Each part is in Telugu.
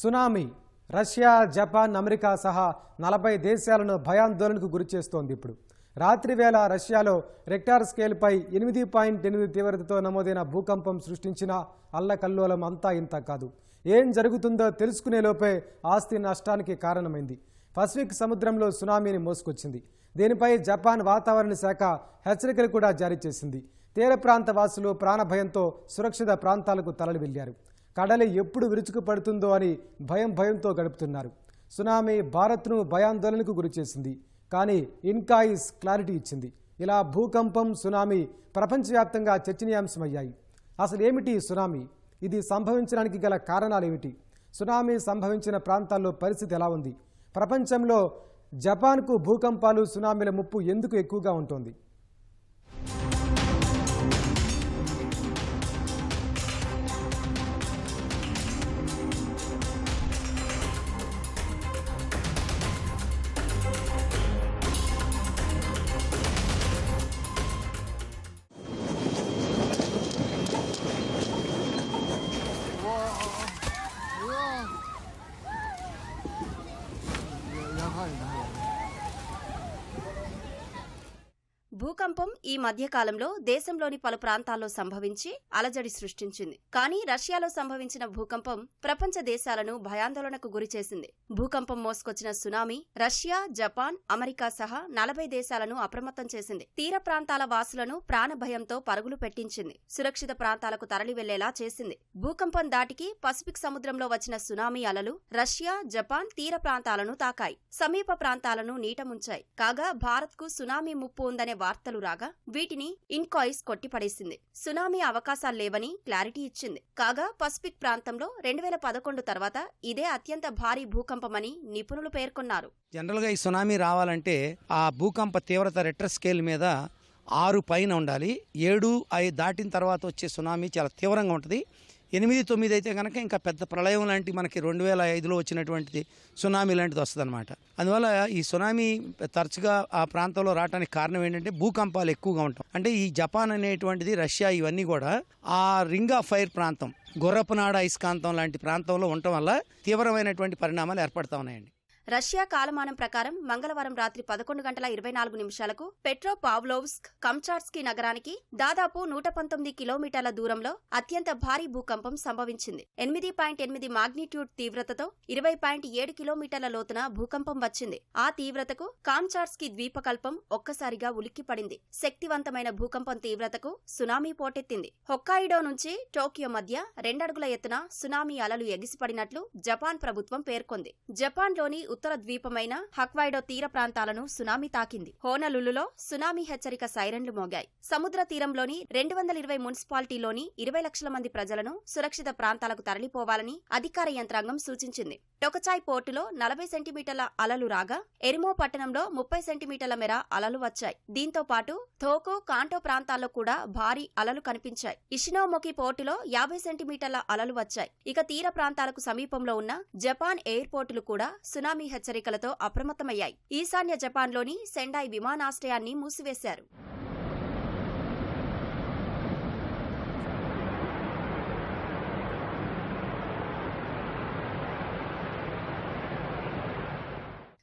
సునామీ రష్యా జపాన్ అమెరికా సహా నలభై దేశాలను భయాందోళనకు గురిచేస్తోంది ఇప్పుడు. రాత్రి వేళ రష్యాలో రెక్టార్ స్కేల్పై ఎనిమిది పాయింట్ ఎనిమిది తీవ్రతతో నమోదైన భూకంపం సృష్టించిన అల్లకల్లోలం అంతా ఇంత కాదు. ఏం జరుగుతుందో తెలుసుకునే లోపే ఆస్తి నష్టానికి కారణమైంది. పసిఫిక్ సముద్రంలో సునామీని మోసుకొచ్చింది. దీనిపై జపాన్ వాతావరణ శాఖ హెచ్చరికలు కూడా జారీ చేసింది. తీర ప్రాంత వాసులు ప్రాణభయంతో సురక్షిత ప్రాంతాలకు తరలి వెళ్ళారు కడలి ఎప్పుడు విరుచుకు పడుతుందో అని భయం భయంతో గడుపుతున్నారు. సునామీ భారత్ను భయాందోళనకు గురిచేసింది కానీ ఇన్కాయిస్ క్లారిటీ ఇచ్చింది. ఇలా భూకంపం సునామీ ప్రపంచవ్యాప్తంగా చర్చనీయాంశమయ్యాయి. అసలు ఏమిటి సునామీ? ఇది సంభవించడానికి గల కారణాలేమిటి? సునామీ సంభవించిన ప్రాంతాల్లో పరిస్థితి ఎలా ఉంది? ప్రపంచంలో జపాన్కు భూకంపాలు సునామీల ముప్పు ఎందుకు ఎక్కువగా ఉంటుంది? భూకంపం ఈ మధ్యకాలంలో దేశంలోని పలు ప్రాంతాల్లో సంభవించి అలజడి సృష్టించింది. కానీ రష్యాలో సంభవించిన భూకంపం ప్రపంచ దేశాలను భయాందోళనకు గురిచేసింది భూకంపం మోసుకొచ్చిన సునామీ రష్యా జపాన్ అమెరికా సహా నలభై దేశాలను అప్రమత్తం చేసింది. తీర ప్రాంతాల వాసులను ప్రాణభయంతో పరుగులు పెట్టించింది. సురక్షిత ప్రాంతాలకు తరలి వెళ్ళేలా చేసింది. భూకంపం దాటికి పసిఫిక్ సముద్రంలో వచ్చిన సునామీ అలలు రష్యా జపాన్ తీర ప్రాంతాలను తాకాయి. సమీప ప్రాంతాలను నీట ముంచాయి. కాగా భారత్కు సునామీ ముప్పు ఉందనే వార్తలు రాగా వీటిని ఇన్కాయిస్ కొట్టిపడేసింది. సునామీ అవకాశాలు లేవని క్లారిటీ ఇచ్చింది. కాగా పసిఫిక్ ప్రాంతంలో రెండు వేల పదకొండు తర్వాత ఇదే అత్యంత భారీ భూకంపమని నిపుణులు పేర్కొన్నారు. జనరల్గా ఈ సునామీ రావాలంటే ఆ భూకంప తీవ్రత రెక్టర్ స్కేల్ మీద ఆరు పైన ఉండాలి. ఏడు అవి దాటిన తర్వాత వచ్చే సునామీ చాలా తీవ్రంగా ఉంటుంది. ఎనిమిది తొమ్మిది అయితే కనుక ఇంకా పెద్ద ప్రళయం లాంటి మనకి రెండు వేల ఐదులో వచ్చినటువంటిది సునామీ లాంటిది వస్తుందన్నమాట. అందువల్ల ఈ సునామీ తరచుగా ఆ ప్రాంతంలో రావడానికి కారణం ఏంటంటే భూకంపాలు ఎక్కువగా ఉంటాం. అంటే ఈ జపాన్ అనేటువంటిది రష్యా ఇవన్నీ కూడా ఆ రింగ్ ఆఫ్ ఫైర్ ప్రాంతం గుర్రపునాడ ఐస్కాంతం లాంటి ప్రాంతంలో ఉండటం వల్ల తీవ్రమైనటువంటి పరిణామాలు ఏర్పడతా ఉన్నాయండి. రష్యా కాలమానం ప్రకారం మంగళవారం రాత్రి పదకొండు గంటల ఇరవై నాలుగు నిమిషాలకు పెట్రో పావ్లోవ్స్క్ కంచార్స్కీ నగరానికి దాదాపు నూట పంతొమ్మిది కిలోమీటర్ల దూరంలో అత్యంత భారీ భూకంపం సంభవించింది. ఎనిమిది పాయింట్ ఎనిమిది మాగ్నిట్యూడ్ తీవ్రతతో ఇరవై పాయింట్ ఏడు కిలోమీటర్ల లోతున భూకంపం వచ్చింది. ఆ తీవ్రతకు కామ్చార్స్కీ ద్వీపకల్పం ఒక్కసారిగా ఉలిక్కిపడింది. శక్తివంతమైన భూకంపం తీవ్రతకు సునామీ పోటెత్తింది. హొక్కాయిడో నుంచి టోక్యో మధ్య రెండడుగుల ఎత్తున సునామీ అలలు ఎగిసిపడినట్లు జపాన్ ప్రభుత్వం పేర్కొంది. జపాన్లోని ఉత్తర ద్వీపమైన హక్వైడో తీర ప్రాంతాలను సునామీ తాకింది. హోనలులులో సునామీ హెచ్చరిక సైరన్లు మోగాయి. సముద్ర తీరంలోని రెండు వందల ఇరవై మున్సిపాలిటీలోని ఇరవై లక్షల మంది ప్రజలను సురక్షిత ప్రాంతాలకు తరలిపోవాలని అధికార యంత్రాంగం సూచించింది. టొకచాయ్ పోర్టులో నలభై సెంటీమీటర్ల అలలు రాగా ఎరిమో పట్టణంలో ముప్పై సెంటీమీటర్ల మేర అలలు వచ్చాయి. దీంతో పాటు థోకో కాంటో ప్రాంతాల్లో కూడా భారీ అలలు కనిపించాయి. ఇషినోమొకి పోర్టులో యాభై సెంటీమీటర్ల అలలు వచ్చాయి. ఇక తీర ప్రాంతాలకు సమీపంలో ఉన్న జపాన్ ఎయిర్పోర్టులు కూడా సునామీ హెచ్చరికలతో అప్రమత్తమయ్యాయి. ఈశాన్య జపాన్లోని సెండాయ్ విమానాశ్రయాన్ని మూసివేశారు.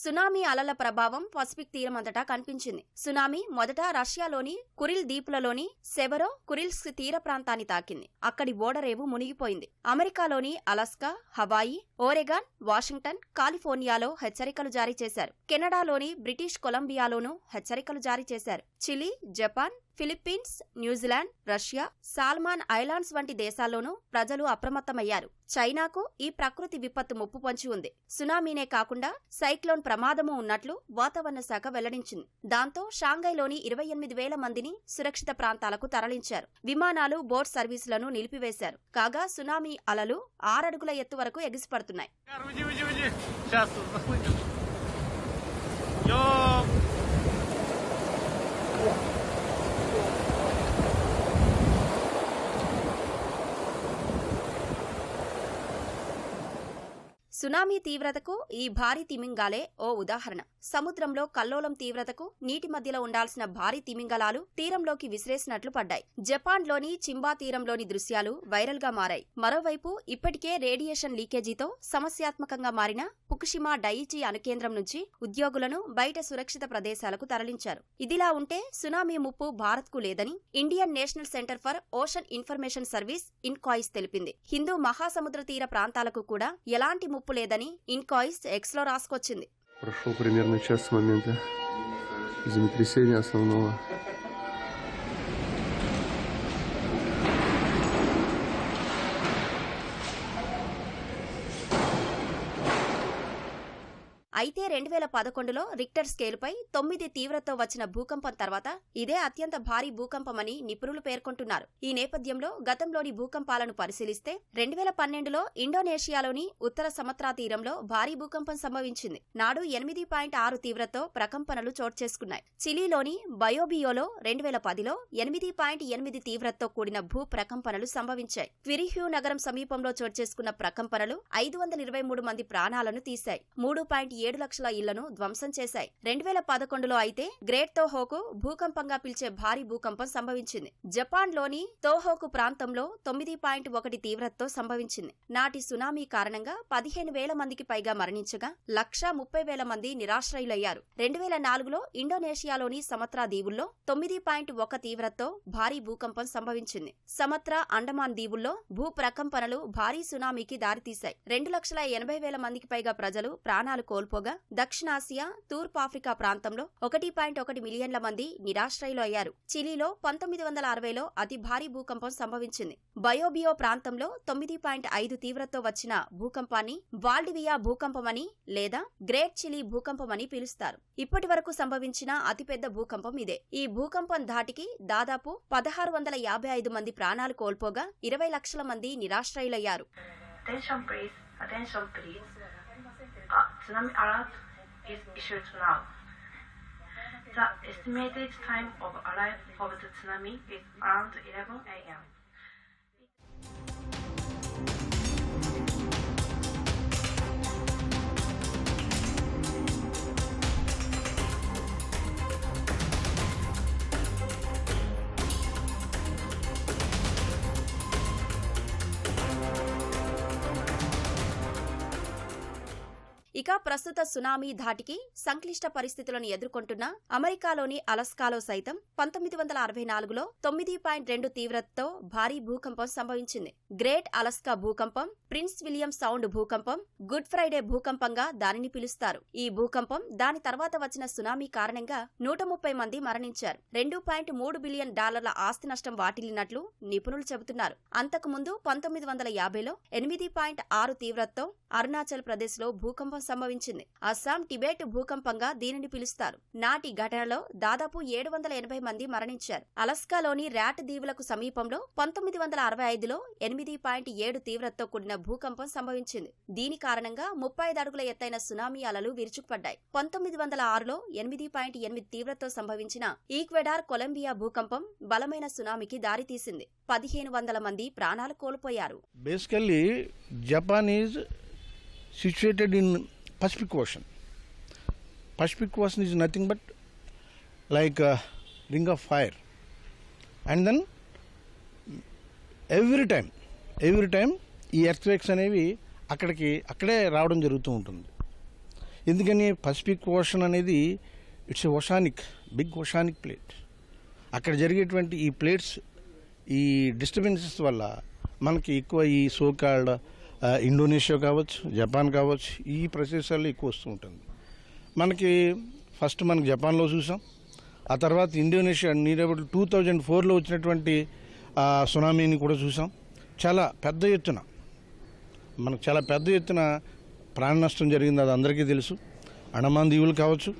సునామీ అలల ప్రభావం పసిఫిక్ తీరమంతటా కనిపించింది. సునామీ మొదట రష్యాలోని కురిల్ దీపులలోని సెవరో కురిల్స్ తీర ప్రాంతాన్ని తాకింది. అక్కడి ఓడరేవు మునిగిపోయింది. అమెరికాలోని అలాస్కా హవాయి ఓరెగాన్ వాషింగ్టన్ కాలిఫోర్నియాలో హెచ్చరికలు జారీ చేశారు. కెనడాలోని బ్రిటిష్ కొలంబియాలోనూ హెచ్చరికలు జారీ చేశారు. Chile Japan Philippines New Zealand Russia Solomon islands వంటి దేశాల్లోనూ ప్రజలు అప్రమత్తమయ్యారు. చైనాకు ఈ ప్రకృతి విపత్తు ముప్పు పొంచి ఉంది. సునామీనే కాకుండా సైక్లోన్ ప్రమాదము ఉన్నట్లు వాతావరణ శాఖ వెల్లడించింది. దాంతో షాంఘైలోని ఇరవై ఎనిమిది వేల మందిని సురక్షిత ప్రాంతాలకు తరలించారు. విమానాలు బోట్ సర్వీసులను నిలిపివేశారు. కాగా సునామీ అలలు ఆరడుగుల ఎత్తు వరకు ఎగిసిపడుతున్నాయి. సునామీ తీవ్రతకు ఈ భారీ తిమింగాలే ఓ ఉదాహరణ. సముద్రంలో కల్లోలం తీవ్రతకు నీటి మధ్యలో ఉండాల్సిన భారీ తిమింగలాలు తీరంలోకి విసిరేసినట్లు పడ్డాయి. జపాన్లోని చింబా తీరంలోని దృశ్యాలు వైరల్గా మారాయి. మరోవైపు ఇప్పటికే రేడియేషన్ లీకేజీతో సమస్యాత్మకంగా మారిన పుకుషిమా డైచి అణుకేంద్రం నుంచి ఉద్యోగులను బయట సురక్షిత ప్రదేశాలకు తరలించారు. ఇదిలా ఉంటే సునామీ ముప్పు భారత్కు లేదని Indian national centre for ocean information service INCOIS తెలిపింది. హిందూ మహాసముద్ర తీర ప్రాంతాలకు కూడా ఎలాంటి ముప్పు లేదని ఇన్కాయిస్ ఎక్స్లో రాసుకొచ్చింది. Прошел примерно час с момента землетрясения основного. అయితే రెండు వేల పదకొండులో రిక్టర్ స్కేలుపై తొమ్మిది తీవ్రతో వచ్చిన భూకంపం తర్వాత ఇదే అత్యంత భారీ భూకంపమని నిపుణులు పేర్కొంటున్నారు. ఈ నేపథ్యంలో గతంలోని భూకంపాలను పరిశీలిస్తే రెండు వేల పన్నెండులో ఇండోనేషియాలోని ఉత్తర సమత్రా తీరంలో భారీ భూకంపం సంభవించింది. నాడు ఎనిమిది పాయింట్ ఆరు తీవ్రతో ప్రకంపనలు చోటు చేసుకున్నాయి. చిలీలోని బయోబియోలో రెండు వేల పదిలో ఎనిమిది పాయింట్ ఎనిమిది తీవ్రతో కూడిన భూ ప్రకంపనలు సంభవించాయి. క్విరిహ్యూ నగరం సమీపంలో చోటు చేసుకున్న ప్రకంపనలు ఐదు వందల ఇరవై మూడు మంది ప్రాణాలను తీశాయి. మూడు పాయింట్ ఏడు లక్షల ఇళ్ళను ధ్వంసం చేశాయి. రెండు వేల పదకొండులో అయితే గ్రేట్ తోహోకు భూకంపంగా పిలిచే భారీ భూకంపం సంభవించింది. జపాన్లోని తోహోకు ప్రాంతంలో తొమ్మిది పాయింట్ ఒకటి తీవ్రతతో సంభవించింది. నాటి సునామీ కారణంగా పదిహేను వేల మందికి పైగా మరణించగా లక్షా ముప్పై వేల మంది నిరాశ్రయులయ్యారు. రెండు వేల నాలుగులో ఇండోనేషియాలోని సమత్రా దీవుల్లో తొమ్మిది పాయింట్ ఒక తీవ్రతతో భారీ భూకంపం సంభవించింది. సమత్రా అండమాన్ దీవుల్లో భూ ప్రకంపనలు భారీ సునామీకి దారితీశాయి. రెండు లక్షల ఎనభై వేల మందికి పైగా ప్రజలు ప్రాణాలు కోల్పోగా దక్షిణాసియా తూర్పాఫ్రికా ప్రాంతంలో ఒకటి పాయింట్ ఒకటి మిలియన్ల మంది నిరాశ్రయులు అయ్యారు. చిలీలో పంతొమ్మిది వందల అరవైలో అతి భారీ భూకంపం సంభవించింది. బయోబియో ప్రాంతంలో తొమ్మిది పాయింట్ ఐదు తీవ్రతతో వచ్చిన భూకంపాన్ని వాల్డివియా భూకంపమని లేదా గ్రేట్ చిలీ భూకంపమని పిలుస్తారు. ఇప్పటి వరకు సంభవించిన అతిపెద్ద భూకంపం ఇదే. ఈ భూకంపం ధాటికి దాదాపు పదహారు వందల యాభై ఐదు మంది ప్రాణాలు కోల్పోగా ఇరవై లక్షల మంది నిరాశ్రయులయ్యారు. Tsunami alert is issued now. The estimated time of arrival of the tsunami is around 11 a.m. ఇక ప్రస్తుత సునామీ ధాటికి సంక్లిష్ట పరిస్థితులను ఎదుర్కొంటున్న అమెరికాలోని అలస్కాలో సైతం పంతొమ్మిది వందల అరవై నాలుగులో తొమ్మిది పాయింట్ రెండు తీవ్రతతో భారీ భూకంపం సంభవించింది. గ్రేట్ అలస్కా భూకంపం ప్రిన్స్ విలియం సౌండ్ భూకంపం గుడ్ ఫ్రైడే భూకంపంగా దానిని పిలుస్తారు. ఈ భూకంపం దాని తర్వాత వచ్చిన సునామీ కారణంగా నూట ముప్పై మంది మరణించారు. రెండు పాయింట్ మూడు బిలియన్ డాలర్ల ఆస్తి నష్టం వాటిల్లినట్లు నిపుణులు చెబుతున్నారు. అంతకుముందు పంతొమ్మిది వందల యాభైలో ఎనిమిది పాయింట్ ఆరు తీవ్రతతో అరుణాచల్ ప్రదేశ్లో భూకంపం సంభవించింది. అస్సాం టిబెట్ భూకంపంగా దీనిని పిలుస్తారు. నాటి ఘటనలో దాదాపు ఏడు వందల ఎనభై మంది మరణించారు. అలస్కాలోని ర్యాట్ దీవులకు సమీపంలో పంతొమ్మిది వందల అరవై ఐదులో ఎనిమిది పాయింట్ ఏడు తీవ్రతతో కూడిన భూకంపం సంభవించింది. దీని కారణంగా ముప్పై ఐదు అడుగుల ఎత్తైన సునామీ అలలు విరుచుకుపడ్డాయి. పంతొమ్మిది వందల ఆరులో ఎనిమిది పాయింట్ ఎనిమిది తీవ్రతతో సంభవించిన ఈక్వెడార్ కొలంబియా భూకంపం బలమైన సునామీకి దారితీసింది. పదిహేను వందల మంది ప్రాణాలు కోల్పోయారు. Basically Japan is situated Pacific Ocean. Pacific Ocean is nothing but like a ring of fire. Then every time every time ఈ ఎర్త్వేక్స్ అనేవి అక్కడికి అక్కడే రావడం జరుగుతూ ఉంటుంది ఎందుకని పసిఫిక్ ఓషన్ అనేది it's a oceanic big oceanic plate అక్కడ జరిగేటువంటి ఈ ప్లేట్స్ ఈ డిస్టర్బెన్సెస్ వల్ల మనకి ఎక్కువ ఈ సోకాల్డ్ ఇండోనేషియా కావచ్చు జపాన్ కావచ్చు ఈ ప్రదేశాల్లో ఎక్కువ వస్తూ ఉంటుంది. మనకి ఫస్ట్ మనకి జపాన్లో చూసాం. ఆ తర్వాత ఇండోనేషియా నీరేబుల్ టూ థౌజండ్ ఫోర్లో వచ్చినటువంటి సునామీని కూడా చూసాం. చాలా పెద్ద ఎత్తున మనకు చాలా పెద్ద ఎత్తున ప్రాణ నష్టం జరిగింది అది అందరికీ తెలుసు. అండమాన్ దీవులు కావచ్చు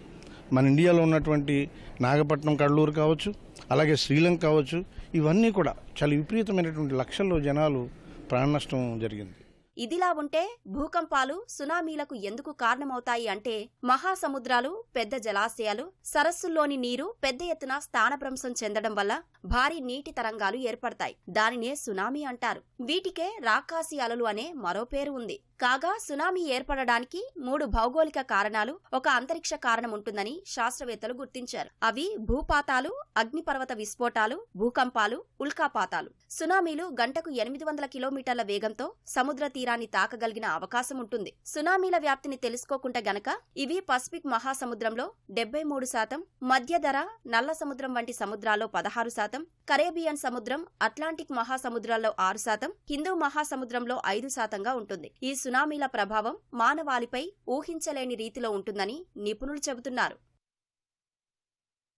మన ఇండియాలో ఉన్నటువంటి నాగపట్నం కడలూరు కావచ్చు అలాగే శ్రీలంక కావచ్చు ఇవన్నీ కూడా చాలా విపరీతమైనటువంటి లక్షల్లో జనాలు ప్రాణ నష్టం జరిగింది. ఇదిలా ఉంటే భూకంపాలు సునామీలకు ఎందుకు కారణమవుతాయి అంటే మహాసముద్రాలు పెద్ద జలాశయాలు సరస్సుల్లోని నీరు పెద్ద ఎత్తున స్థానభ్రంశం చెందడం వల్ల భారీ నీటి తరంగాలు ఏర్పడతాయి. దానినే సునామీ అంటారు. వీటికే రాకాసి అలలు అనే మరో పేరు ఉంది. కాగా సునామీ ఏర్పడడానికి మూడు భౌగోళిక కారణాలు ఒక అంతరిక్ష కారణం ఉంటుందని శాస్త్రవేత్తలు గుర్తించారు. అవి భూపాతాలు అగ్నిపర్వత విస్ఫోటాలు భూకంపాలు ఉల్కాపాతాలు. సునామీలు గంటకు ఎనిమిది వందల కిలోమీటర్ల వేగంతో సముద్ర తీరాన్ని తాకగలిగిన అవకాశం ఉంటుంది సునామీల వ్యాప్తిని తెలుసుకోకుండా గనక ఇవి పసిఫిక్ మహాసముద్రంలో డెబ్బై మూడు శాతం మధ్యధర నల్ల సముద్రం వంటి సముద్రాల్లో పదహారు శాతం కరేబియన్ సముద్రం అట్లాంటిక్ మహాసముద్రాల్లో ఆరు శాతం హిందూ మహాసముద్రంలో ఐదు శాతంగా ఉంటుంది. ఈ సునామీల ప్రభావం మానవాళిపై ఊహించలేని రీతిలో ఉంటుందని నిపుణులు చెబుతున్నారు.